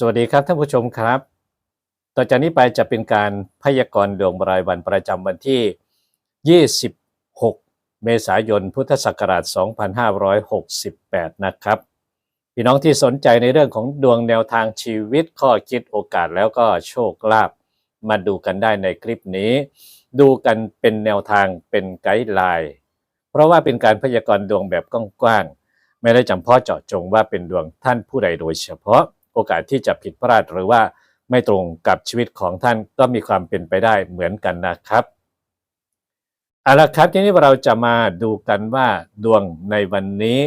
สวัสดีครับท่านผู้ชมครับ ต่อจากนี้ไปจะเป็นการพยากรณ์ดวงรายวันประจำวันที่ 26 เมษายน พุทธศักราช 2568 นะครับ พี่น้องที่สนใจในเรื่องของดวงแนวทางชีวิตข้อคิดโอกาสแล้วก็โชคลาภมาดูกันได้ในคลิปนี้ ดูกันเป็นแนวทางเป็นไกด์ไลน์เพราะว่าเป็นการพยากรณ์ดวงแบบกว้างๆไม่ได้จำเพาะเจาะจงว่าเป็นดวงท่านผู้ใดโดยเฉพาะ โอกาสที่จะผิดพลาดหรือว่าไม่ตรงกับชีวิตของท่านก็มีความเป็นไปได้เหมือนกันนะครับเอาละครับทีนี้เราจะมาดูกันว่าดวงในวันนี้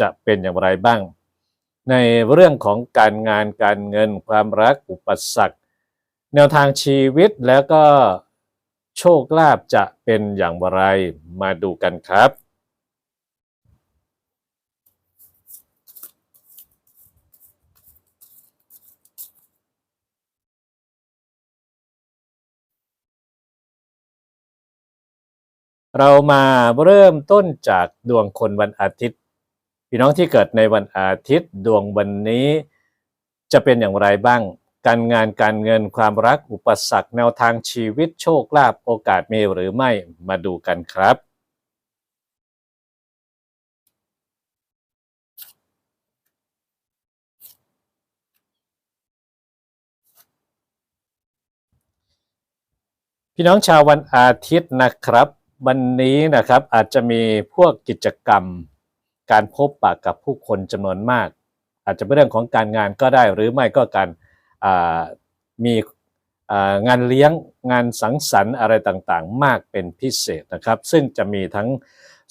จะเป็นอย่างไรบ้าง ในเรื่องของการงานการเงินความรักอุปสรรคแนวทางชีวิตแล้วก็โชคลาภจะเป็นอย่างไรมาดูกันครับ เรามาเริ่มต้นจากดวงคนวันอาทิตย์ พี่น้องที่เกิดในวันอาทิตย์ดวงวันนี้ จะเป็นอย่างไรบ้าง การงานการเงินความรักอุปสรรคแนวทางชีวิตโชคลาภโอกาสมีหรือไม่มาดูกันครับพี่น้องชาววันอาทิตย์นะครับ วันนี้นะครับอาจจะมีพวกกิจกรรม การพบปะกับผู้คนจำนวนมาก อาจจะเป็นเรื่องของการงานก็ได้หรือไม่ก็การมีงานเลี้ยงงานสังสรรค์อะไรต่างๆ มากเป็นพิเศษนะครับ ซึ่งจะมีทั้ง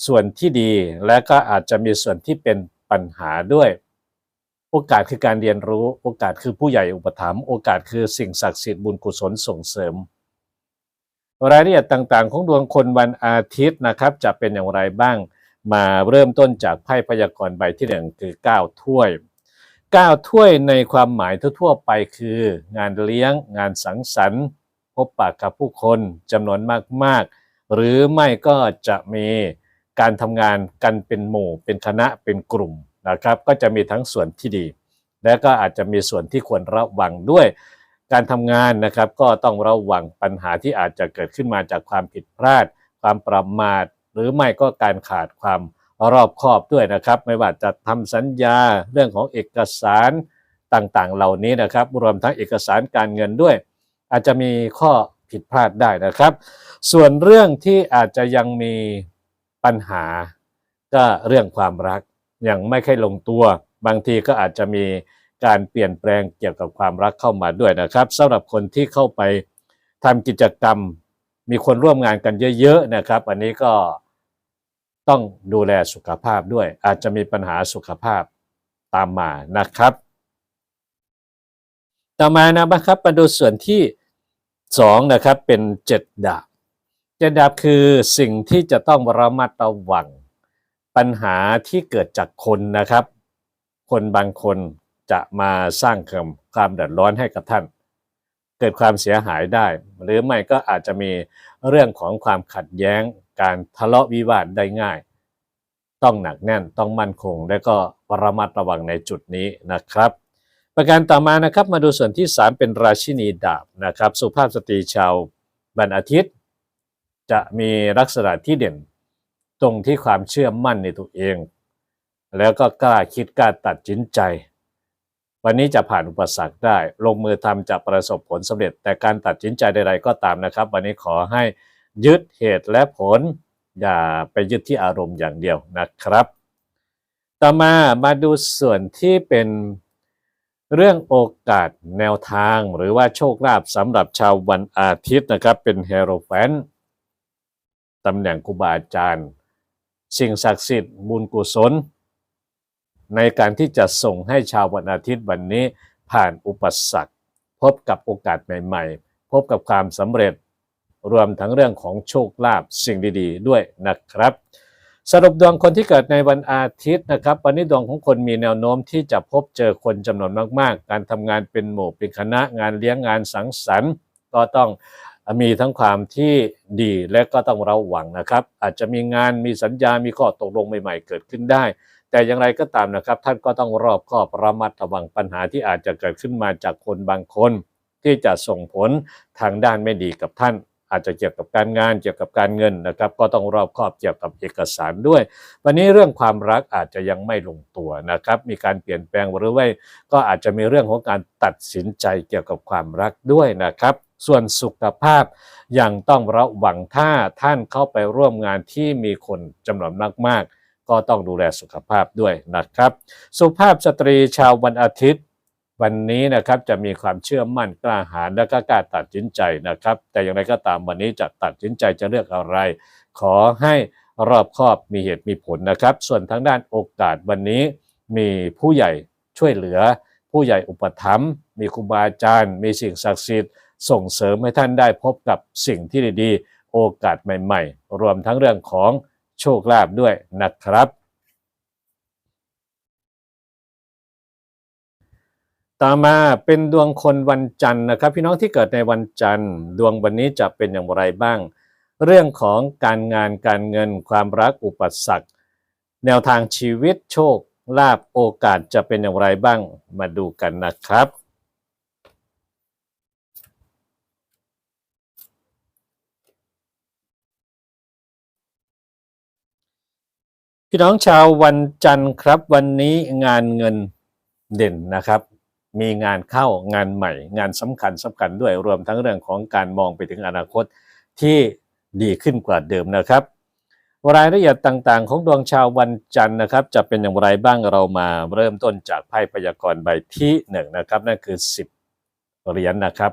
ส่วนที่ดีและก็อาจจะมีส่วนที่เป็นปัญหาด้วย โอกาสคือการเรียนรู้ โอกาสคือผู้ใหญ่อุปถัมภ์โอกาสคือสิ่งศักดิ์สิทธิ์บุญกุศลส่งเสริม รายละเอียดต่างๆ ของดวงคนวันอาทิตย์นะครับ จะเป็นอย่างไรบ้างมาเริ่มต้นจากไพ่พยากรณ์ใบที่หนึ่งคือ 9 ถ้วย 9 ถ้วยในความหมายทั่วๆไปคือ งานเลี้ยง งานสังสรรค์พบปะกับผู้คนจำนวนมากๆ หรือไม่ก็จะมีการทำงานกันเป็นหมู่ เป็นคณะเป็นกลุ่มนะครับ ก็จะมีทั้งส่วนที่ดี และก็อาจจะมีส่วนที่ควรระวังด้วย การทำงานนะครับก็ต้องระวังปัญหาที่อาจจะเกิดขึ้นมาจากความผิดพลาด ความประมาท หรือไม่ก็การขาดความรอบคอบด้วยนะครับ ไม่ว่าจะทำสัญญาเรื่องของเอกสารต่างๆ เหล่านี้นะครับ รวมทั้งเอกสารการเงินด้วย อาจจะมีข้อผิดพลาดได้นะครับ ส่วนเรื่องที่อาจจะยังมีปัญหาก็เรื่องความรักยังไม่ค่อยลงตัว บางทีก็อาจจะมี การเปลี่ยนแปลงเกี่ยวกับความรักเข้ามาด้วยนะครับสำหรับคนที่เข้าไปทำกิจกรรม มีคนร่วมงานกันเยอะๆนะครับ อันนี้ก็ต้องดูแลสุขภาพด้วย อาจจะมีปัญหาสุขภาพตามมานะครับ ต่อมานะครับมาดูส่วนที่สองนะครับเป็นเจ็ดดาบเจ็ดดาบคือสิ่งที่จะต้องระมัดระวัง ปัญหาที่เกิดจากคนนะครับ คนบางคน จะมาสร้างความความเดือดร้อนให้กับท่าน เกิดความเสียหายได้ หรือไม่ก็อาจจะมีเรื่องของความขัดแย้งการทะเลาะวิวาทได้ง่าย ต้องหนักแน่นต้องมั่นคง และก็ระมัดระวังในจุดนี้นะครับ ประการต่อมานะครับมาดูส่วนที่ 3 เป็นราชินีดาบนะครับสุภาพสตรีชาววันอาทิตย์ จะมีลักษณะที่เด่นตรงที่ความเชื่อมั่นในตัวเอง แล้วก็กล้าคิดกล้าตัดสินใจ วันนี้จะผ่านอุปสรรคได้ ลงมือทำจะประสบผลสำเร็จ แต่การตัดสินใจใดๆก็ตามนะครับ วันนี้ขอให้ยึดเหตุและผล อย่าไปยึดที่อารมณ์อย่างเดียวนะครับ ต่อมามาดูส่วนที่เป็นเรื่องโอกาสแนวทางหรือว่าโชคลาภสำหรับชาววันอาทิตย์นะครับ เป็นเฮโรแฟนตำแหน่งครูบาอาจารย์ สิ่งศักดิ์สิทธิ์บุญกุศล ในการที่จะส่งให้ชาววันอาทิตย์วันนี้ผ่านอุปสรรค พบกับโอกาสใหม่ๆ พบกับความสำเร็จ รวมทั้งเรื่องของโชคลาภสิ่งดีๆ ด้วยนะครับ สรุปดวงคนที่เกิดในวันอาทิตย์นะครับ วันนี้ดวงของคนมีแนวโน้มที่จะพบเจอคนจำนวนมากๆ การทำงานเป็นหมู่เป็นคณะงานเลี้ยงงานสังสรรค์ก็ต้องมีทั้งความที่ดีและก็ต้องระวังนะครับ อาจจะมีงานมีสัญญา มีข้อตกลงใหม่ ๆ เกิดขึ้นได้ แต่อย่างไรก็ตามนะครับ ท่านก็ต้องรอบคอบระมัดระวังปัญหาที่อาจจะเกิดขึ้นมาจากคนบางคน ที่จะส่งผลทางด้านไม่ดีกับท่าน อาจจะเกี่ยวกับการงานเกี่ยวกับการเงินนะครับ ก็ต้องรอบคอบเกี่ยวกับเอกสารด้วย วันนี้เรื่องความรักอาจจะยังไม่ลงตัวนะครับ มีการเปลี่ยนแปลงหรือว่าก็อาจจะมีเรื่องของการตัดสินใจเกี่ยวกับความรักด้วยนะครับส่วนสุขภาพยังต้องระวังถ้าท่านเข้าไปร่วมงานที่มีคนจำนวนมากๆ ก็ต้องดูแลสุขภาพด้วยนะครับ สุภาพสตรีชาววันอาทิตย์ วันนี้นะครับจะมีความเชื่อมั่นกล้าหาญและก็กล้าตัดสินใจนะครับ แต่อย่างไรก็ตามวันนี้จะตัดสินใจจะเลือกอะไร ขอให้รอบคอบมีเหตุมีผลนะครับ ส่วนทางด้านโอกาสวันนี้มีผู้ใหญ่ช่วยเหลือ ผู้ใหญ่อุปถัมภ์มีครูบาอาจารย์ มีสิ่งศักดิ์สิทธิ์ส่งเสริมให้ท่านได้พบกับสิ่งที่ดีๆ โอกาสใหม่ ๆ รวมทั้งเรื่องของ โชคลาภด้วยนะครับ ต่อมาเป็นดวงคนวันจันทร์นะครับ พี่น้องที่เกิดในวันจันทร์ ดวงวันนี้จะเป็นอย่างไรบ้าง เรื่องของการงานการเงินความรักอุปสรรคแนวทางชีวิตโชคลาภโอกาสจะเป็นอย่างไรบ้างมาดูกันนะครับ พี่น้องชาววันจันทร์ครับ วันนี้งานเงินเด่นนะครับ มีงานเข้างานใหม่ งานสำคัญสำคัญด้วยรวมทั้งเรื่องของการมองไปถึงอนาคตที่ดีขึ้นกว่าเดิมนะครับ รายละเอียดต่างๆ ของดวงชาววันจันทร์นะครับ จะเป็นอย่างไรบ้างเรามาเริ่มต้นจากไพ่พยากรณ์ใบที่หนึ่งนะครับนั่นคือ 10 เหรียญนะครับ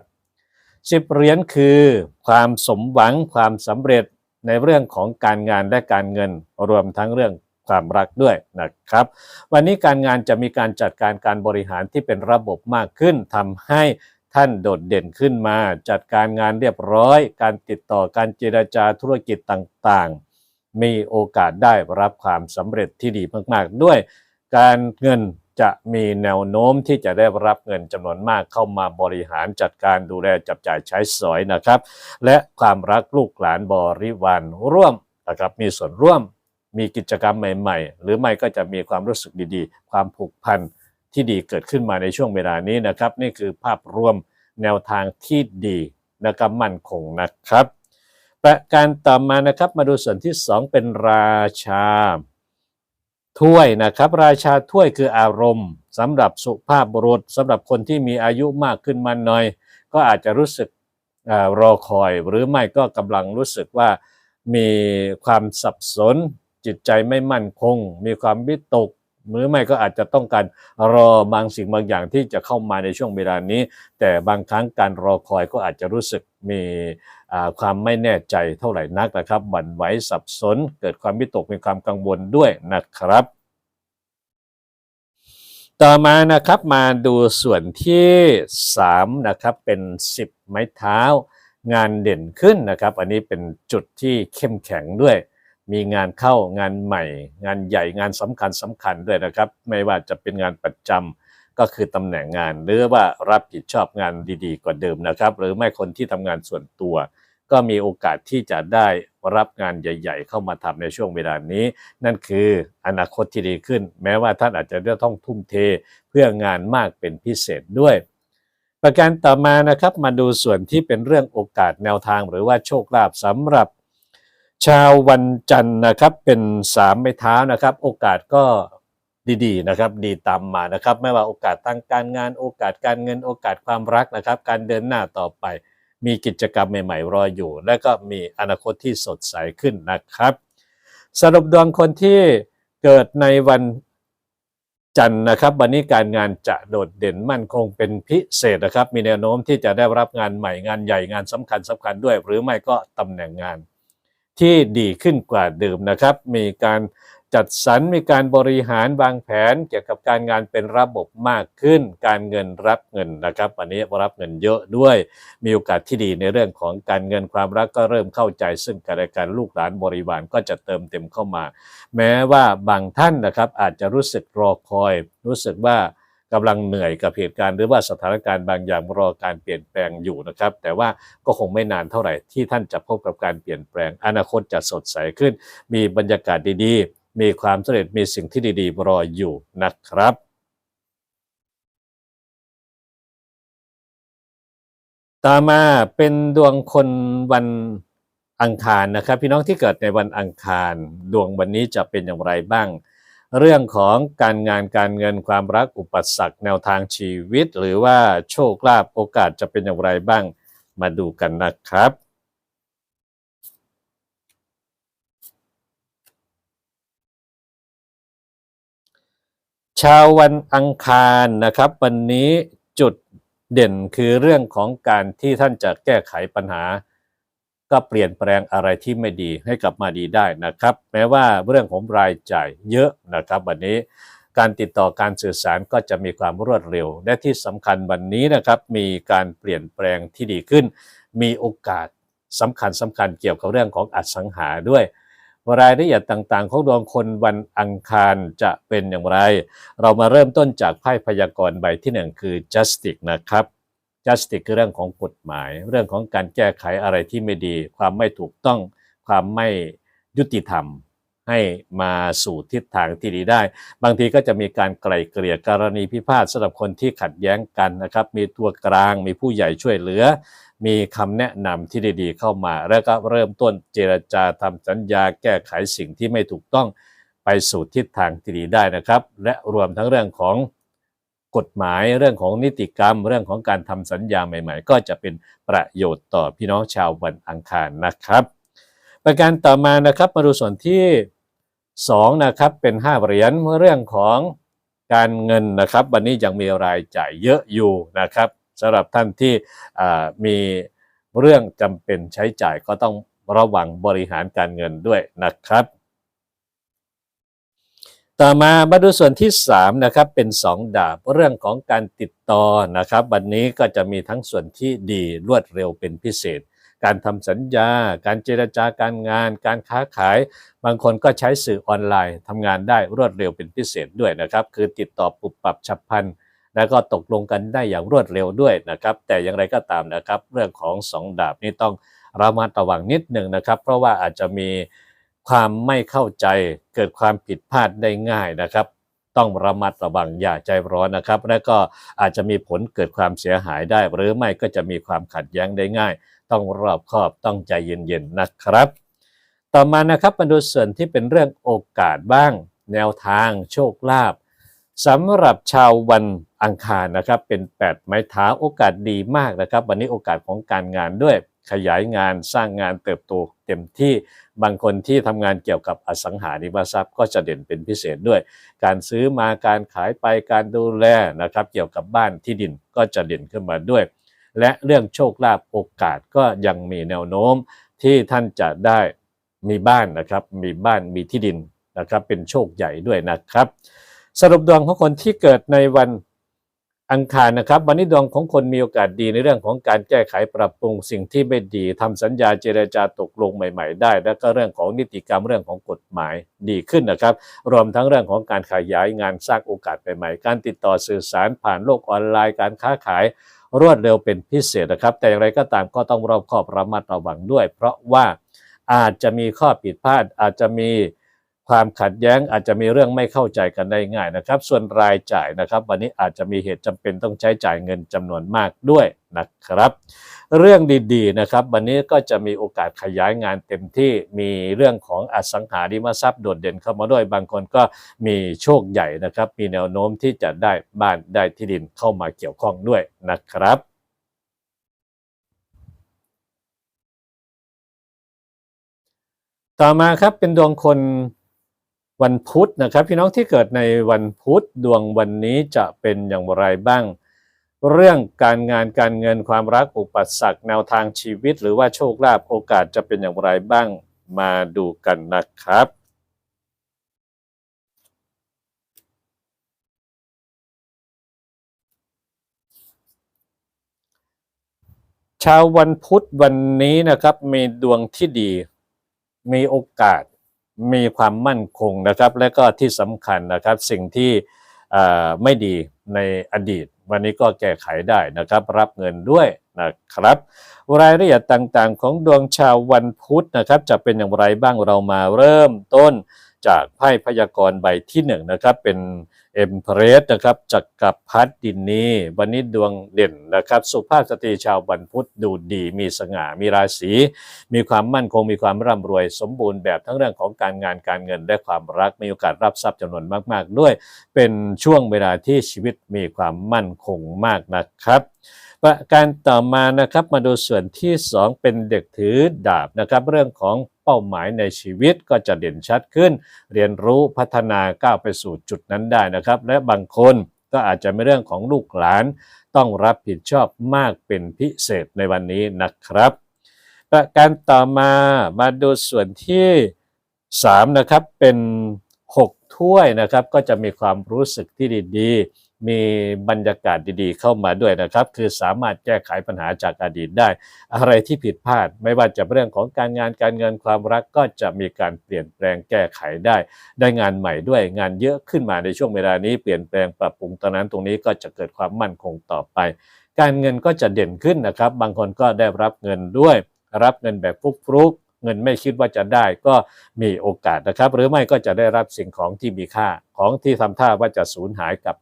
10เหรียญคือความสมหวังความสำเร็จในเรื่องของการงานและการเงินรวมทั้งเรื่อง ความรักด้วยนะครับ วันนี้การงานจะมีการจัดการการบริหารที่เป็นระบบมากขึ้นทำให้ท่านโดดเด่นขึ้นมา จัดการงานเรียบร้อย การติดต่อการเจรจาธุรกิจต่างๆ มีโอกาสได้รับความสำเร็จที่ดีมากๆ ด้วย การเงินจะมีแนวโน้มที่จะได้รับเงินจำนวนมากเข้ามาบริหารจัดการดูแลจับจ่ายใช้สอยนะครับ และความรักลูกหลานบริวารร่วมนะครับมีส่วนร่วม มีกิจกรรมใหม่ ๆ หรือไม่ก็จะมีความรู้สึกดีๆ ความผูกพันที่ดีเกิดขึ้นมาในช่วงเวลานี้นะครับ นี่คือภาพรวมแนวทางที่ดีนะครับมั่นคงนะครับ ประการต่อมานะครับมาดูส่วนที่ 2 เป็นราชา ถ้วยนะครับ ราชาถ้วยคืออารมณ์สำหรับสุภาพบุรุษสำหรับคนที่มีอายุมากขึ้นมาหน่อย ก็อาจจะรู้สึกอรอคอย หรือไม่ก็กำลังรู้สึกว่ามีความสับสน จิตใจไม่มั่นคง มีความวิตกหรือไม่ก็อาจจะต้องการรอบางสิ่งบางอย่างที่จะเข้ามาในช่วงเวลานี้ แต่บางครั้งการรอคอยก็อาจจะรู้สึกมีความไม่แน่ใจเท่าไหร่นักนะครับบั่นไหวสับสน เกิดความวิตกมีความกังวลด้วยนะครับ ต่อมานะครับมาดูส่วนที่3นะครับเป็น 10 ไม้เท้างานเด่นขึ้นนะครับ อันนี้เป็นจุดที่เข้มแข็งด้วย มีงานเข้างานใหม่ งานใหญ่งานสำคัญสำคัญด้วยนะครับ ไม่ว่าจะเป็นงานประจำก็คือตำแหน่งงาน หรือว่ารับผิดชอบงานดีๆ กว่าเดิมนะครับ หรือไม่คนที่ทำงานส่วนตัว ก็มีโอกาสที่จะได้รับงานใหญ่ ๆ เข้ามาทำในช่วงเวลานี้ นั่นคืออนาคตที่ดีขึ้น แม้ว่าท่านอาจจะต้องทุ่มเทเพื่องานมากเป็นพิเศษด้วยประการต่อมานะครับมาดูส่วนที่เป็นเรื่องโอกาสแนวทางหรือว่าโชคลาภสำหรับ ชาววันจันทร์นะครับเป็นสามไม้เท้านะครับ โอกาสก็ดีๆนะครับ ดีตามมานะครับ ไม่ว่าโอกาสทางการงาน โอกาสการเงินโอกาสความรักนะครับ การเดินหน้าต่อไป มีกิจกรรมใหม่ๆ รออยู่ และก็มีอนาคตที่สดใสขึ้นนะครับ สรุปดวงคนที่เกิดในวันจันทร์นะครับ วันนี้การงานจะโดดเด่นมั่นคงเป็นพิเศษนะครับ มีแนวโน้มที่จะได้รับงานใหม่งานใหญ่งานสำคัญสำคัญด้วย หรือไม่ก็ตำแหน่งงาน ที่ดีขึ้นกว่าเดิมนะครับ มีการจัดสรรมีการบริหารวางแผนเกี่ยวกับการงานเป็นระบบมากขึ้น การเงินรับเงินนะครับวันนี้รับเงินเยอะด้วย มีโอกาสที่ดีในเรื่องของการเงินความรักก็เริ่มเข้าใจ ซึ่งกันและกันลูกหลานบริวารก็จะเติมเต็มเข้ามา แม้ว่าบางท่านนะครับอาจจะรู้สึกรอคอย รู้สึกว่า กำลังเหนื่อยกับเหตุการณ์หรือว่าสถานการณ์บางอย่างรอการเปลี่ยนแปลงอยู่นะครับ แต่ว่าก็คงไม่นานเท่าไหร่ที่ท่านจะพบกับการเปลี่ยนแปลง อนาคตจะสดใสขึ้น มีบรรยากาศดีๆ มีความสำเร็จมีสิ่งที่ดีๆรออยู่นะครับต่อมาเป็นดวงคนวันอังคารนะครับ พี่น้องที่เกิดในวันอังคาร ดวงวันนี้จะเป็นอย่างไรบ้าง เรื่องของการงานการเงินความรักอุปสรรคแนวทางชีวิต หรือว่าโชคลาภโอกาสจะเป็นอย่างไรบ้างมาดูกันนะครับ ชาววันอังคารนะครับ วันนี้จุดเด่นคือเรื่องของการที่ท่านจะแก้ไขปัญหา ก็เปลี่ยนแปลงอะไรที่ไม่ดีให้กลับมาดีได้นะครับ แม้ว่าเรื่องของรายจ่ายเยอะนะครับวันนี้การติดต่อการสื่อสารก็จะมีความรวดเร็ว และที่สำคัญวันนี้นะครับมีการเปลี่ยนแปลงที่ดีขึ้น มีโอกาสสำคัญสำคัญเกี่ยวกับเรื่องของอสังหาด้วยรายละเอียดต่างๆ ของดวงคนวันอังคารจะเป็นอย่างไร เรามาเริ่มต้นจากไพ่พยากรณ์ใบที่หนึ่งคือ justice นะครับ justice คือเรื่องของกฎหมาย เรื่องของการแก้ไขอะไรที่ไม่ดี ความไม่ถูกต้องความไม่ยุติธรรม ให้มาสู่ทิศทางที่ดีได้ บางทีก็จะมีการไกล่เกลี่ยกรณีพิพาทสำหรับคนที่ขัดแย้งกันนะครับ มีตัวกลางมีผู้ใหญ่ช่วยเหลือ มีคำแนะนำที่ดีๆเข้ามา แล้วก็เริ่มต้นเจรจาทำสัญญาแก้ไขสิ่งที่ไม่ถูกต้องไปสู่ทิศทางที่ดีได้นะครับ และรวมทั้งเรื่องของ กฎหมายเรื่องของนิติกรรม เรื่องของการทำสัญญาใหม่ ๆ ก็จะเป็นประโยชน์ต่อพี่น้องชาววันอังคารนะครับ ประการต่อมานะครับมาดูส่วนที่2นะครับเป็น 5 เหรียญเรื่องของการเงินนะครับ วันนี้ยังมีรายจ่ายเยอะอยู่นะครับสำหรับท่านที่มีเรื่องจำเป็นใช้จ่ายก็ต้องระวังบริหารการเงินด้วยนะครับ ต่อมามาดูส่วนที่3นะครับเป็น2ดาบเรื่องของการติดต่อนะครับ วันนี้ก็จะมีทั้งส่วนที่ดีรวดเร็วเป็นพิเศษ การทำสัญญา การเจรจาการงาน การค้าขาย บางคนก็ใช้สื่อออนไลน์ทำงานได้รวดเร็วเป็นพิเศษด้วยนะครับ คือติดต่อปุบปับฉับพลันแล้วก็ตกลงกันได้อย่างรวดเร็วด้วยนะครับ แต่อย่างไรก็ตามนะครับ เรื่องของสองดาบนี้ต้องระมัดระวังนิดหนึ่งนะครับ เพราะว่าอาจจะมี ความไม่เข้าใจเกิดความผิดพลาดได้ง่ายนะครับ ต้องระมัดระวังอย่าใจร้อนนะครับ และก็อาจจะมีผลเกิดความเสียหายได้ หรือไม่ก็จะมีความขัดแย้งได้ง่าย ต้องรอบคอบต้องใจเย็นๆนะครับ ต่อมานะครับมาดูส่วนที่เป็นเรื่องโอกาสบ้าง แนวทาง โชคลาภสำหรับชาววันอังคารนะครับ เป็น 8 ไม้เท้าโอกาสดีมากนะครับ วันนี้โอกาสของการงานด้วย ขยายงานสร้างงานเติบโตเต็มที่บางคนที่ทำงานเกี่ยวกับอสังหาริมทรัพย์ก็จะเด่นเป็นพิเศษด้วย การซื้อมาการขายไปการดูแลนะครับ เกี่ยวกับบ้านที่ดินก็จะเด่นขึ้นมาด้วย และเรื่องโชคลาภโอกาสก็ยังมีแนวโน้มที่ท่านจะได้มีบ้านนะครับ มีบ้านมีที่ดินนะครับเป็นโชคใหญ่ด้วยนะครับ สรุปดวงของคนที่เกิดในวัน อังคารนะครับวันนี้ดวงของคนมีโอกาสดีในเรื่องของการแก้ไขปรับปรุงสิ่งที่ไม่ดีทำสัญญาเจรจาตกลงใหม่ ๆ ได้ แล้วก็เรื่องของนิติกรรมเรื่องของกฎหมายดีขึ้นนะครับ รวมทั้งเรื่องของการขยายงานสร้างโอกาสใหม่ๆการติดต่อสื่อสารผ่านโลกออนไลน์การค้าขายรวดเร็วเป็นพิเศษนะครับ แต่อย่างไรก็ตามก็ต้องรอบคอบระมัดระวังด้วย เพราะว่าอาจจะมีข้อผิดพลาดอาจจะมี ความขัดแย้งอาจจะมีเรื่องไม่เข้าใจกันได้ง่ายนะครับ ส่วนรายจ่ายนะครับ วันนี้อาจจะมีเหตุจำเป็นต้องใช้จ่ายเงินจำนวนมากด้วยนะครับ เรื่องดีๆนะครับ วันนี้ก็จะมีโอกาสขยายงานเต็มที่มีเรื่องของอสังหาริมทรัพย์โดดเด่นเข้ามาด้วยบางคนก็มีโชคใหญ่นะครับ มีแนวโน้มที่จะได้บ้านได้ที่ดินเข้ามาเกี่ยวข้องด้วยนะครับต่อมาครับเป็นดวงคน วันพุธนะครับพี่น้องที่เกิดในวันพุธดวงวันนี้จะเป็นอย่างไรบ้าง เรื่องการงานการเงินความรักอุปสรรคแนวทางชีวิต หรือว่าโชคลาภโอกาสจะเป็นอย่างไรบ้างมาดูกันนะครับชาววันพุธวันนี้นะครับมีดวงที่ดี มีโอกาส มีความมั่นคงนะครับ และก็ที่สำคัญนะครับสิ่งที่ไม่ดีในอดีต วันนี้ก็แก้ไขได้นะครับ รับเงินด้วยนะครับ รายละเอียดต่างๆ ของดวงชาววันพุธนะครับ จะเป็นอย่างไรบ้างเรามาเริ่มต้น จากไพ่พยากรณ์ใบที่หนึ่งนะครับเป็นเอ็มเพรสนะครับจักรพรรดินนีวันนี้ดวงเด่นนะครับ สุภาพสตรีชาววันพุธดูดี มีสง่ามีราศีมีความมั่นคงมีความร่ำรวยสมบูรณ์แบบทั้งเรื่องของการงานการเงินและความรักมีโอกาสรับทรัพย์จำนวนมาก ๆ ด้วย เป็นช่วงเวลาที่ชีวิตมีความมั่นคงมากนะครับประการต่อมานะครับมาดูส่วนที่ 2 เป็นเด็กถือดาบนะครับเรื่องของ เป้าหมายในชีวิตก็จะเด่นชัดขึ้น เรียนรู้พัฒนาก้าวไปสู่จุดนั้นได้นะครับ และบางคนก็อาจจะไม่เรื่องของลูกหลาน ต้องรับผิดชอบมากเป็นพิเศษในวันนี้นะครับประการต่อมามาดูส่วนที่3นะครับเป็น 6 ถ้วยนะครับก็จะมีความรู้สึกที่ดีๆ มีบรรยากาศดีๆเข้ามาด้วยนะครับ คือสามารถแก้ไขปัญหาจากอดีตได้ อะไรที่ผิดพลาด ไม่ว่าจะเรื่องของการงานการเงินความรักก็จะมีการเปลี่ยนแปลงแก้ไขได้ ได้งานใหม่ด้วยงานเยอะขึ้นมาในช่วงเวลานี้เปลี่ยนแปลงปรับปรุงตอนนั้นตรงนี้ก็จะเกิดความมั่นคงต่อไป การเงินก็จะเด่นขึ้นนะครับ บางคนก็ได้รับเงินด้วย รับเงินแบบฟลุกๆเงินไม่คิดว่าจะได้ก็มีโอกาสนะครับ หรือไม่ก็จะได้รับสิ่งของที่มีค่าของที่ทำท่าว่าจะสูญหายกลับ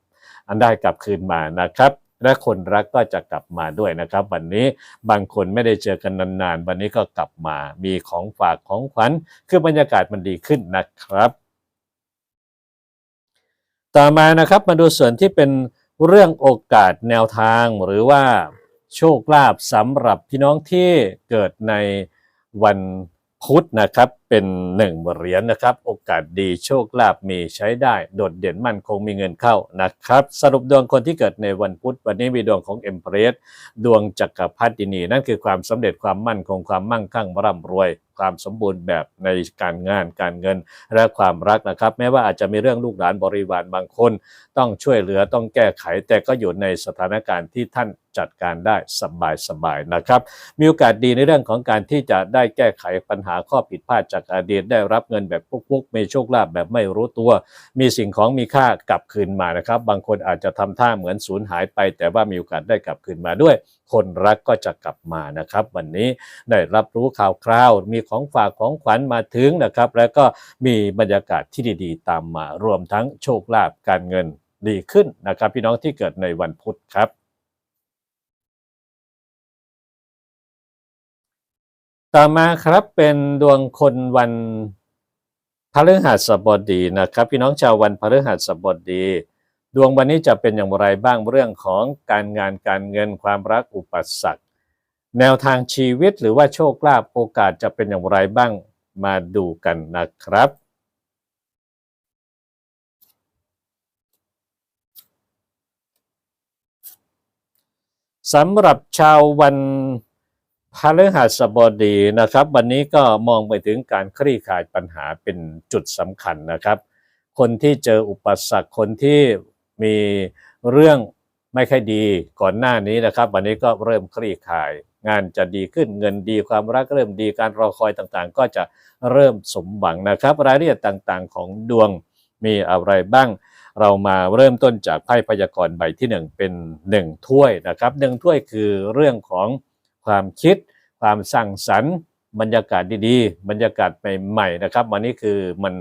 อันได้กลับคืนมานะครับ และคนรักก็จะกลับมาด้วยนะครับ วันนี้บางคนไม่ได้เจอกันนานๆ วันนี้ก็กลับมา มีของฝากของขวัญ คือบรรยากาศมันดีขึ้นนะครับ ต่อมานะครับมาดูส่วนที่เป็นเรื่องโอกาสแนวทางหรือว่าโชคลาภสำหรับพี่น้องที่เกิดในวันพุธนะครับเป็นหนึ่งเหรียญนะครับ โอกาสดีโชคลาภมีใช้ได้ โดดเด่นมั่นคงมีเงินเข้านะครับ สรุปดวงคนที่เกิดในวันพุธ วันนี้มีดวงของเอ็มเพรสดวงจักรพรรดินีนั่นคือความสำเร็จความมั่นคงความมั่งคั่งร่ำรวย ความสมบูรณ์แบบในการงานการเงินและความรักนะครับ แม้ว่าอาจจะมีเรื่องลูกหลานบริวารบางคน ต้องช่วยเหลือต้องแก้ไข แต่ก็อยู่ในสถานการณ์ที่ท่านจัดการได้สบายๆนะครับ มีโอกาสดีในเรื่องของการที่จะได้แก้ไขปัญหาข้อผิดพลาดจากอดีตได้รับเงินแบบปุกๆมีโชคลาภแบบไม่รู้ตัว มีสิ่งของมีค่ากลับคืนมานะครับ บางคนอาจจะทำท่าเหมือนสูญหายไป แต่ว่ามีโอกาสได้กลับคืนมาด้วย คนรักก็จะกลับมานะครับ วันนี้ได้รับรู้ข่าวคราว มีของฝากของขวัญมาถึงนะครับ แล้วก็มีบรรยากาศที่ดีๆ ตามมารวมทั้งโชคลาภการเงินดีขึ้นนะครับ พี่น้องที่เกิดในวันพุธครับ ต่อมาครับเป็นดวงคนวันพฤหัสบดีนะครับ พี่น้องชาววันพฤหัสบดี ดวงวันนี้จะเป็นอย่างไรบ้างเรื่องของการงานการเงินความรักอุปสรรคแนวทางชีวิตหรือว่าโชคลาภโอกาสจะเป็นอย่างไรบ้างมาดูกันนะครับ สำหรับชาววัน พฤหัสบดีนะครับ วันนี้ก็มองไปถึงการคลี่คลายปัญหาเป็นจุดสำคัญนะครับ คนที่เจออุปสรรคคนที่มีเรื่องไม่ค่อยดีก่อนหน้านี้นะครับ วันนี้ก็เริ่มคลี่คลาย งานจะดีขึ้นเงินดีความรักเริ่มดีการรอคอยต่างๆ ก็จะเริ่มสมหวังนะครับ รายละเอียดต่างๆ ของดวงมีอะไรบ้าง เรามาเริ่มต้นจากไพ่พยากรณ์ใบที่หนึ่งเป็นหนึ่งถ้วยนะครับหนึ่งถ้วยคือเรื่องของ ความคิด ความสร้างสรรค์ บรรยากาศดีๆ บรรยากาศใหม่ๆนะครับวันนี้คือมัน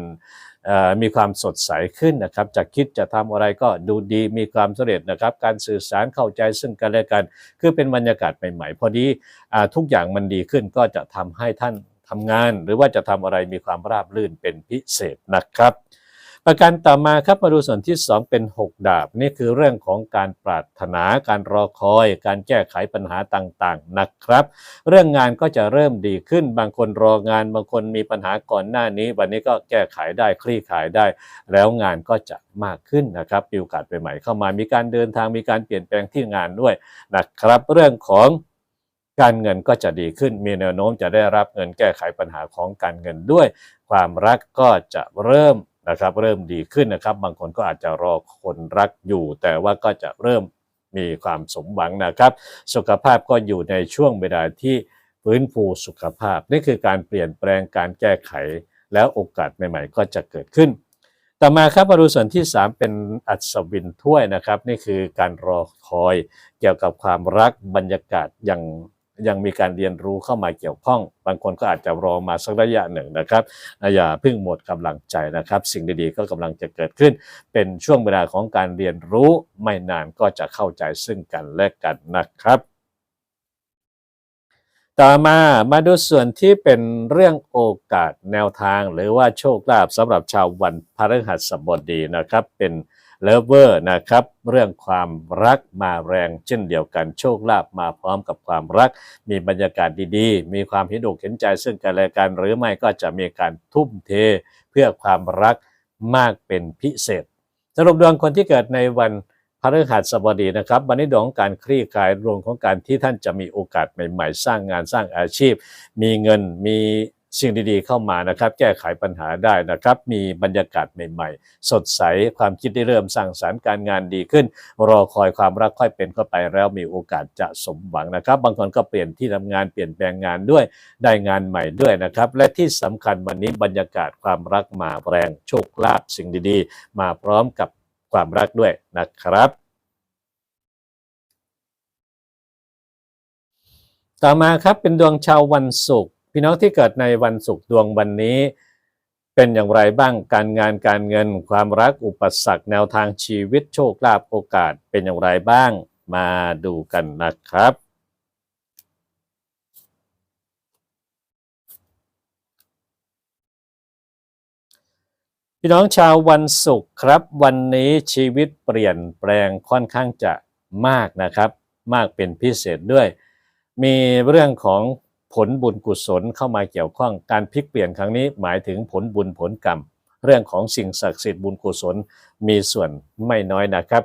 มีความสดใสขึ้นนะครับจะคิดจะทำอะไรก็ดูดีมีความสำเร็จนะครับ การสื่อสารเข้าใจซึ่งกันและกัน คือเป็นบรรยากาศใหม่ๆ พอดีอทุกอย่างมันดีขึ้นก็จะทำให้ท่านทำงาน หรือว่าจะทำอะไรมีความราบรื่นเป็นพิเศษนะครับ ประการต่อมาครับมาดูส่วนที่ 2 เป็น 6 ดาบ นี่คือเรื่องของการปรารถนาการรอคอย การแก้ไขปัญหาต่างๆนะครับ เรื่องงานก็จะเริ่มดีขึ้น บางคนรองานบางคนมีปัญหาก่อนหน้านี้ วันนี้ก็แก้ไขได้คลี่คลายได้ แล้วงานก็จะมากขึ้นนะครับมีโอกาสใหม่ๆเข้ามามีการเดินทางมีการเปลี่ยนแปลงที่งานด้วยนะครับ เรื่องของการเงินก็จะดีขึ้น มีแนวโน้มจะได้รับเงินแก้ไขปัญหาของการเงินด้วย ความรักก็จะเริ่ม นะครับ เริ่มดีขึ้นนะครับ บางคนก็อาจจะรอคนรักอยู่ แต่ว่าก็จะเริ่มมีความสมหวังนะครับ สุขภาพก็อยู่ในช่วงเวลาที่ฟื้นฟูสุขภาพ นี่คือการเปลี่ยนแปลงการแก้ไข แล้วโอกาสใหม่ ๆ ก็จะเกิดขึ้น ต่อมาครับมาดูส่วนที่ 3 เป็นอัศวินถ้วยนะครับ นี่คือการรอคอยเกี่ยวกับความรักบรรยากาศอย่าง ยังมีการเรียนรู้เข้ามาเกี่ยวข้อง บางคนก็อาจจะรอมาสักระยะหนึ่งนะครับ อย่าเพิ่งหมดกำลังใจนะครับ สิ่งดีๆก็กำลังจะเกิดขึ้น เป็นช่วงเวลาของการเรียนรู้ไม่นานก็จะเข้าใจซึ่งกันและกันนะครับ ต่อมามาดูส่วนที่เป็นเรื่องโอกาสแนวทาง หรือว่าโชคลาภสำหรับชาววันพฤหัสบดีนะครับ เป็น เลเวอร์นะครับ เรื่องความรักมาแรงเช่นเดียวกันโชคลาภมาพร้อมกับความรัก มีบรรยากาศดีๆ มีความเห็นอกเห็นใจซึ่งกันและกันหรือไม่ก็จะมีการทุ่มเท เพื่อความรักมากเป็นพิเศษสรุปดวงคนที่เกิดในวันพฤหัสบดีนะครับวันนี้ดวงของการคลี่คลายรวมของการที่ท่านจะมีโอกาสใหม่ ๆ สร้างงานสร้างอาชีพ มีเงินมี สิ่งดีๆเข้ามานะครับ แก้ไขปัญหาได้นะครับ มีบรรยากาศใหม่ๆ สดใสความคิดได้เริ่มสร้างสารรค์การงานดีขึ้น รอคอยความรักค่อยเป็นเข้าไปแล้วมีโอกาสจะสมหวังนะครับ บางคนก็เปลี่ยนที่ทำงานเปลี่ยนแปลงงานด้วยได้งานใหม่ด้วยนะครับ และที่สำคัญวันนี้บรรยากาศความรักมาแรงโชคลาภสิ่งดีๆ มาพร้อมกับความรักด้วยนะครับต่อมาครับเป็นดวงชาววันศุกร์ พี่น้องที่เกิดในวันศุกร์ดวงวันนี้ เป็นอย่างไรบ้างการงานการเงิน ความรักอุปสรรคแนวทางชีวิตโชคลาภโอกาสเป็นอย่างไรบ้างมาดูกันนะครับพี่น้องชาววันศุกร์ครับ วันนี้ชีวิตเปลี่ยนแปลงค่อนข้างจะมากนะครับ มากเป็นพิเศษด้วย มีเรื่องของ ผลบุญกุศลเข้ามาเกี่ยวข้องการพลิกเปลี่ยนครั้งนี้หมายถึงผลบุญผลกรรม เรื่องของสิ่งศักดิ์สิทธิ์บุญกุศลมีส่วนไม่น้อยนะครับ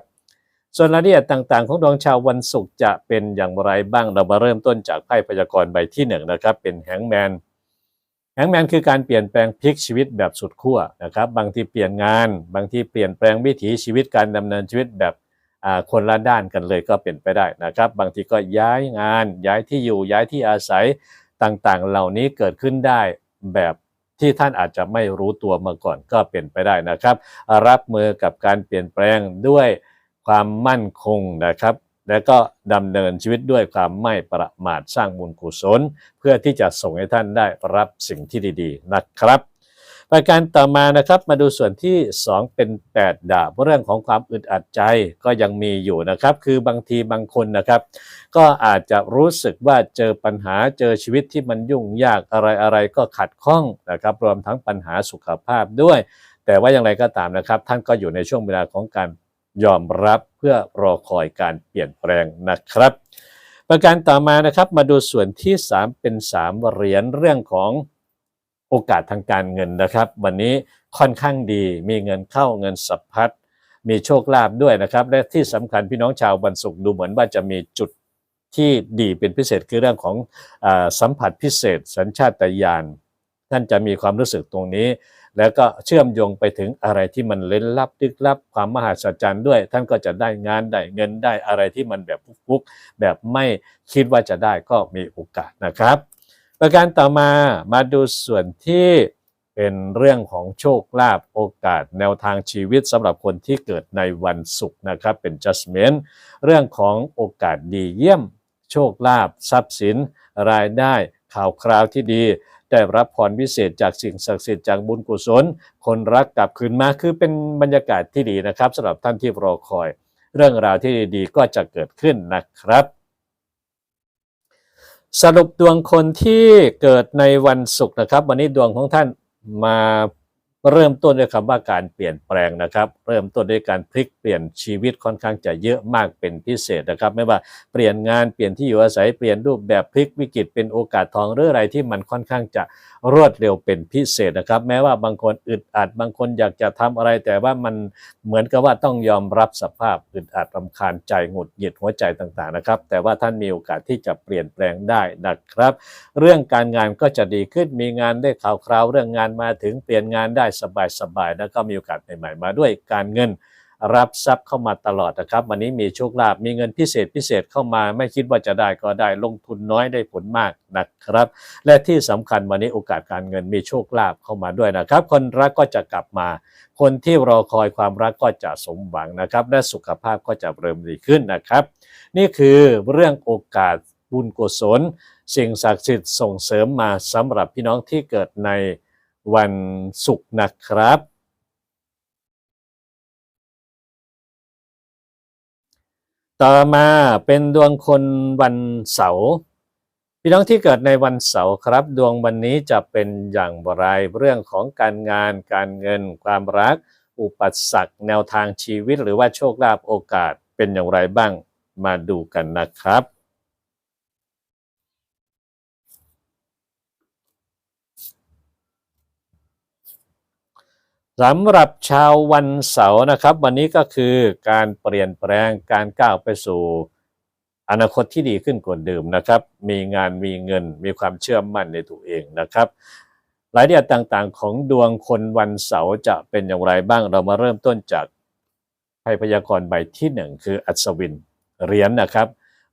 ส่วนรายละเอียดต่างๆ ของดวงชาววันศุกร์จะเป็นอย่างไรบ้างเรามาเริ่มต้นจากไพ่พยากรณ์ใบที่หนึ่งนะครับเป็นแฮงแมนแฮงแมนคือการเปลี่ยนแปลงพลิกชีวิตแบบสุดขั้วนะครับบางทีเปลี่ยนงาน บางทีเปลี่ยนแปลงวิถีชีวิตการดำเนินชีวิตแบบคนละด้านกันเลยก็เป็นไปได้นะครับ บางทีก็ย้ายงาน ย้ายที่อยู่ย้ายที่อาศัย ต่างๆ เหล่านี้เกิดขึ้นได้แบบที่ท่านอาจจะไม่รู้ตัวมาก่อนก็เป็นไปได้นะครับ รับมือกับการเปลี่ยนแปลงด้วยความมั่นคงนะครับ และก็ดำเนินชีวิตด้วยความไม่ประมาทสร้างบุญกุศล เพื่อที่จะส่งให้ท่านได้รับสิ่งที่ดี ๆ นะครับ ประการต่อมานะครับมาดูส่วนที่ 2 เป็น 8 ดาบเรื่องของความอึดอัดใจก็ยังมีอยู่นะครับ คือบางทีบางคนนะครับ ก็อาจจะรู้สึกว่าเจอปัญหาเจอชีวิตที่มันยุ่งยากอะไรอะไรก็ขัดข้องนะครับ รวมทั้งปัญหาสุขภาพด้วย แต่ว่าอย่างไรก็ตามนะครับ ท่านก็อยู่ในช่วงเวลาของการยอมรับเพื่อรอคอยการเปลี่ยนแปลงนะครับ ประการต่อมานะครับมาดูส่วนที่ 3 เป็น 3 เหรียญเรื่องของ โอกาสทางการเงินนะครับ วันนี้ค่อนข้างดีมีเงินเข้าเงินสัพพัดมีโชคลาภด้วยนะครับ และที่สำคัญพี่น้องชาววันศุกร์ดูเหมือนว่าจะมีจุดที่ดีเป็นพิเศษคือเรื่องของอสัมผัสพิเศษ สัญชาตญาณท่านจะมีความรู้สึกตรงนี้ แล้วก็เชื่อมโยงไปถึงอะไรที่มันเล่นลับลึกลับ ความมหัศจรรย์ด้วย ท่านก็จะได้งานได้เงินได้อะไรที่มันแบบฟุกๆแบบไม่คิดว่าจะได้ก็มีโอกาสนะครับ ประการต่อมามาดูส่วนที่เป็นเรื่องของโชคลาภโอกาส แนวทางชีวิตสำหรับคนที่เกิดในวันศุกร์นะครับ เป็น judgment เรื่องของโอกาสดีเยี่ยม โชคลาภทรัพย์สิน รายได้ข่าวคราวที่ดี ได้รับพรพิเศษจากสิ่งศักดิ์สิทธิ์จากบุญกุศล คนรักกลับคืนมาคือเป็นบรรยากาศที่ดีนะครับสำหรับท่านที่รอคอย เรื่องราวที่ดีๆก็จะเกิดขึ้นนะครับ สรุปดวงคนที่เกิดในวันศุกร์นะครับ วันนี้ดวงของท่านมา เริ่มต้นด้วยคำว่าการเปลี่ยนแปลงนะครับ เริ่มต้นด้วยการพลิกเปลี่ยนชีวิตค่อนข้างจะเยอะมากเป็นพิเศษนะครับ ไม่ว่าเปลี่ยนงานเปลี่ยนที่อยู่อาศัยเปลี่ยนรูปแบบพลิกวิกฤตเป็นโอกาสทองหรืออะไรที่มันค่อนข้างจะรวดเร็วเป็นพิเศษนะครับ แม้ว่าบางคนอึดอัดบางคนอยากจะทำอะไร แต่ว่ามันเหมือนกับว่าต้องยอมรับสภาพอึดอัดรำคาญใจหงุดหงิดหัวใจต่างๆนะครับ แต่ว่าท่านมีโอกาสที่จะเปลี่ยนแปลงได้นะครับ เรื่องการงานก็จะดีขึ้นมีงานได้ข่าวคราวเรื่องงานมาถึงเปลี่ยนงานได้สบายๆแล้วก็มีโอกาสใหม่ๆ มาด้วยการเงินรับทรัพย์เข้ามาตลอดนะครับ วันนี้มีโชคลาภมีเงินพิเศษพิเศษเข้ามา ไม่คิดว่าจะได้ก็ได้ลงทุนน้อยได้ผลมากนะครับ และที่สำคัญวันนี้โอกาสการเงินมีโชคลาภเข้ามาด้วยนะครับ คนรักก็จะกลับมา คนที่รอคอยความรักก็จะสมหวังนะครับ และสุขภาพก็จะเริ่มดีขึ้นนะครับ นี่คือเรื่องโอกาสบุญกุศลสิ่งศักดิ์สิทธิ์ส่งเสริมมาสำหรับพี่น้องที่เกิดใน วันศุกร์นะครับ ต่อมาเป็นดวงคนวันเสาร์พี่น้องที่เกิดในวันเสาร์ครับ ดวงวันนี้จะเป็นอย่างไรเรื่องของการงาน การเงิน ความรัก อุปสรรคแนวทางชีวิต หรือว่าโชคลาภโอกาสเป็นอย่างไรบ้างมาดูกันนะครับ สำหรับชาววันเสาร์นะครับ วันนี้ก็คือการเปลี่ยนแปลงการก้าวไปสู่อนาคตที่ดีขึ้นกว่าเดิมนะครับ มีงานมีเงิน มีความเชื่อมั่นในตัวเองนะครับ รายละเอียดต่างๆ ของดวงคนวันเสาร์จะเป็นอย่างไรบ้างเรามาเริ่มต้นจากไพ่พยากรณ์ใบที่หนึ่งคืออัศวินเหรียญนะครับ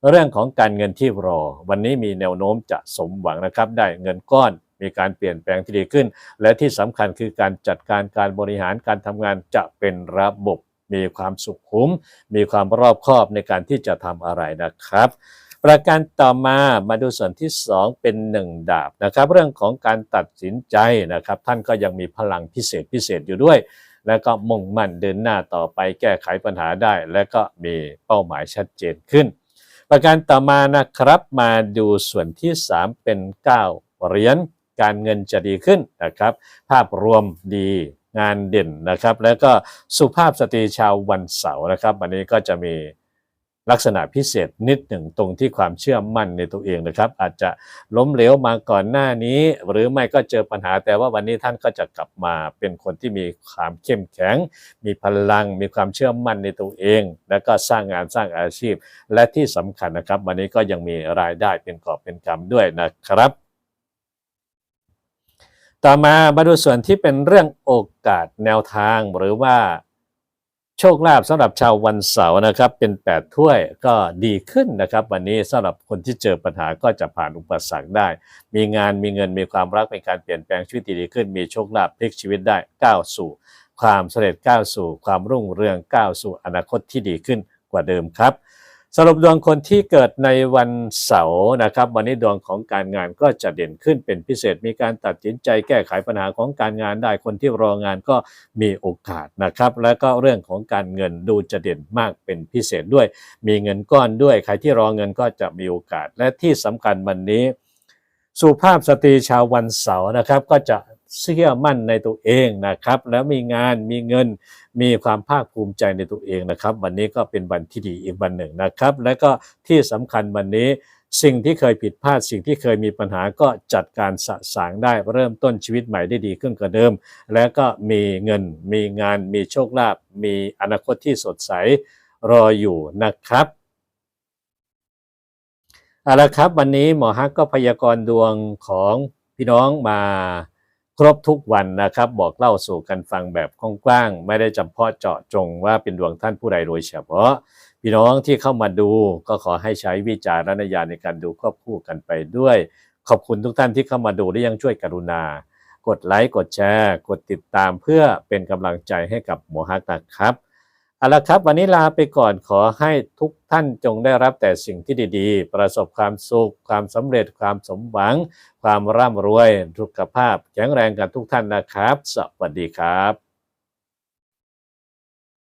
เรื่องของการเงินที่รอ วันนี้มีแนวโน้มจะสมหวังนะครับ ได้เงินก้อน มีการเปลี่ยนแปลงที่ดีขึ้น และที่สำคัญคือการจัดการการบริหารการทำงานจะเป็นระบบ มีความสุขุม มีความรอบคอบในการที่จะทำอะไรนะครับ ประการต่อมามาดูส่วนที่ 2 เป็น 1 ดาบนะครับ เรื่องของการตัดสินใจนะครับ ท่านก็ยังมีพลังพิเศษพิเศษอยู่ด้วยและก็มุ่งมั่นเดินหน้าต่อไปแก้ไขปัญหาได้ และก็มีเป้าหมายชัดเจนขึ้น ประการต่อมานะครับมาดูส่วนที่ 3 เป็น 9 เหรียญ การเงินจะดีขึ้นนะครับ ภาพรวมดีงานเด่นนะครับ แล้วก็สุภาพสตรีชาววันเสาร์นะครับ วันนี้ก็จะมีลักษณะพิเศษนิดหนึ่งตรงที่ความเชื่อมั่นในตัวเองนะครับ อาจจะล้มเหลวมาก่อนหน้านี้ หรือไม่ก็เจอปัญหาแต่ว่าวันนี้ท่านก็จะกลับมาเป็นคนที่มีความเข้มแข็ง มีพลัง มีความเชื่อมั่นในตัวเอง แล้วก็สร้างงานสร้างอาชีพ และที่สำคัญนะครับ วันนี้ก็ยังมีรายได้เป็นกอบเป็นกำด้วยนะครับ ต่อมามาดูส่วนที่เป็นเรื่องโอกาสแนวทางหรือว่าโชคลาภสำหรับชาววันเสาร์นะครับ เป็น 8 ถ้วยก็ดีขึ้นนะครับ วันนี้สำหรับคนที่เจอปัญหาก็จะผ่านอุปสรรคได้ มีงานมีเงินมีความรักเป็นการเปลี่ยนแปลงชีวิตดีขึ้น มีโชคลาภพลิกชีวิตได้ก้าวสู่ ความสำเร็จก้าวสู่ ความรุ่งเรืองก้าวสู่อนาคตที่ดีขึ้นกว่าเดิมครับ สรุปดวงคนที่เกิดในวันเสาร์นะครับ วันนี้ดวงของการงานก็จะเด่นขึ้นเป็นพิเศษ มีการตัดสินใจแก้ไขปัญหาของการงานได้คนที่รองานก็มีโอกาสนะครับ แล้วก็เรื่องของการเงินดูจะเด่นมากเป็นพิเศษด้วย มีเงินก้อนด้วย ใครที่รอเงินก็จะมีโอกาส และที่สำคัญวันนี้ สุภาพสตรีชาววันเสาร์นะครับก็จะ เชื่อมั่นในตัวเองนะครับ แล้วมีงานมีเงินมีความภาคภูมิใจในตัวเองนะครับ วันนี้ก็เป็นวันที่ดีอีกวันหนึ่งนะครับ และก็ที่สำคัญวันนี้สิ่งที่เคยผิดพลาดสิ่งที่เคยมีปัญหาก็จัดการสะสางได้เริ่มต้นชีวิตใหม่ได้ดีขึ้นกว่าเดิม และก็มีเงินมีงานมีโชคลาภมีอนาคตที่สดใสรออยู่นะครับเอาละครับวันนี้หมอฮักก็พยากรณ์ดวงของพี่น้องมา ครบทุกวันนะครับ บอกเล่าสู่กันฟังแบบกว้างๆไม่ได้จำเพาะเจาะจงว่าเป็นดวงท่านผู้ใดโดยเฉพาะ พี่น้องที่เข้ามาดูก็ขอให้ใช้วิจารณญาณในการดูควบคู่กันไปด้วย ขอบคุณทุกท่านที่เข้ามาดูและยังช่วยกรุณา กดไลค์กดแชร์ กดติดตามเพื่อเป็นกำลังใจให้กับหมอฮักนะครับ เอาละครับ วันนี้ลาไปก่อนขอให้ทุกท่านจงได้รับแต่สิ่งที่ดีๆ ประสบความสุข ความสำเร็จความสมหวัง ความร่ำรวยสุขภาพ แข็งแรงกันทุกท่านนะครับ สวัสดีครับ